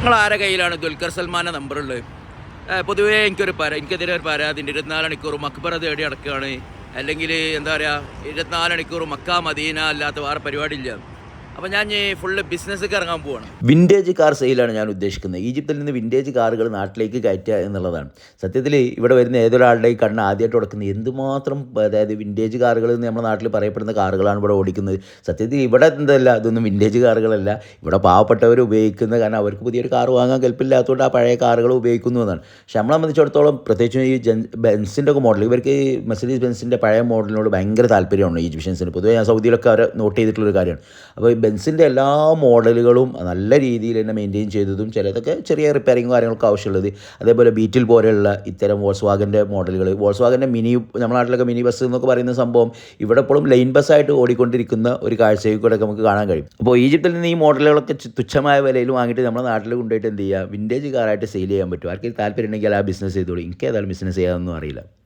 നിങ്ങൾ ആരെ കയ്യിലാണ് ദുൽഖർ സൽമാന്റെ നമ്പറുള്ളത് പൊതുവേ എനിക്കൊരു പര എനിക്കെതിരെ ഒരു പരാതി ഉണ്ട്. ഇരുപത്തിനാല് മണിക്കൂർ മക്ബറ തേടി അടക്കുകയാണ് അല്ലെങ്കിൽ എന്താ പറയുക ഇരുപത്തിനാല് മണിക്കൂർ മക്ക മദീന അല്ലാത്ത വേറെ പരിപാടിയില്ല. അപ്പോൾ ഞാൻ ഫുള്ള് ബിസിനസ്സിലേക്ക് ഇറങ്ങാൻ പോവാണ്. വിന്റേജ് കാർ സെയിലാണ് ഞാൻ ഉദ്ദേശിക്കുന്നത്. ഈജിപ്തിൽ നിന്ന് വിന്റേജ് കാറുകൾ നാട്ടിലേക്ക് കയറ്റുക എന്നുള്ളതാണ്. സത്യത്തിൽ ഇവിടെ വരുന്ന ഏതൊരാളുടെ ഈ കണ്ണ് ആദ്യമായിട്ട് ഉടക്കുന്നത് എന്തുമാത്രം അതായത് വിന്റേജ് കാറുകൾ എന്ന് നമ്മുടെ നാട്ടിൽ പറയപ്പെടുന്ന കാറുകളാണ് ഇവിടെ ഓടിക്കുന്നത്. സത്യത്തിൽ ഇവിടെ എന്തല്ല ഇതൊന്നും വിന്റേജ് കാറുകളല്ല ഇവിടെ പാവപ്പെട്ടവർ ഉപയോഗിക്കുന്നത് കാരണം അവർക്ക് പുതിയൊരു കാർ വാങ്ങാൻ കൽപ്പില്ലാത്തതുകൊണ്ട് ആ പഴയ കാറുകൾ ഉപയോഗിക്കുന്നു എന്നാണ്. പക്ഷെ നമ്മളെ സംബന്ധിച്ചിടത്തോളം പ്രത്യേകിച്ചും ഈ ജൻ ബെൻസിന്റെ ഒക്കെ മോഡൽ ഇവർക്ക് മെർസിഡീസ് ബെൻസിന്റെ പഴയ മോഡലിനോട് ഭയങ്കര താല്പര്യമാണ് ഈജിപ്ഷ്യൻസിന് പൊതുവേ ഞാൻ സൗദിയിലൊക്കെ അവരെ നോട്ട് ചെയ്തിട്ടുള്ളൊരു കാര്യമാണ്. അപ്പോൾ ബെൻസിന്റെ എല്ലാ മോഡലുകളും നല്ല രീതിയിൽ തന്നെ മെയിന്റെയിൻ ചെയ്തതും ചിലതൊക്കെ ചെറിയ റിപ്പയറിങ് കാര്യങ്ങളൊക്കെ ആവശ്യമുള്ളത്. അതേപോലെ ബീറ്റിൽ പോലെയുള്ള ഇത്തരം വോൾസ് വാഗന്റെ മോഡലുകൾ വോൾസ് വാഗന്റെ മിനി നമ്മുടെ നാട്ടിലൊക്കെ മിനി ബസ് എന്നൊക്കെ പറയുന്ന സംഭവം ഇവിടെ ഇപ്പോഴും ലൈൻ ബസ്സായിട്ട് ഓടിക്കൊണ്ടിരിക്കുന്ന ഒരു കാഴ്ചയിൽ കൂടെ നമുക്ക് കാണാൻ കഴിയും. അപ്പോൾ ഈജിപ്തിൽ നിന്ന് ഈ മോഡലുകളൊക്കെ തുച്ഛമായ വിലയിൽ വാങ്ങിയിട്ട് നമ്മുടെ നാട്ടിൽ കൊണ്ടുപോയിട്ട് എന്ത് ചെയ്യുക? വിന്റേജ് കാറായിട്ട് സെയിൽ ചെയ്യാൻ പറ്റും. ആർക്കും താല്പര്യം ഉണ്ടെങ്കിൽ ആ ബിസിനസ് ചെയ്തോളൂ. എനിക്ക് ഏതായാലും ബിസിനസ് ചെയ്യാമെന്നൊന്നും അറിയില്ല.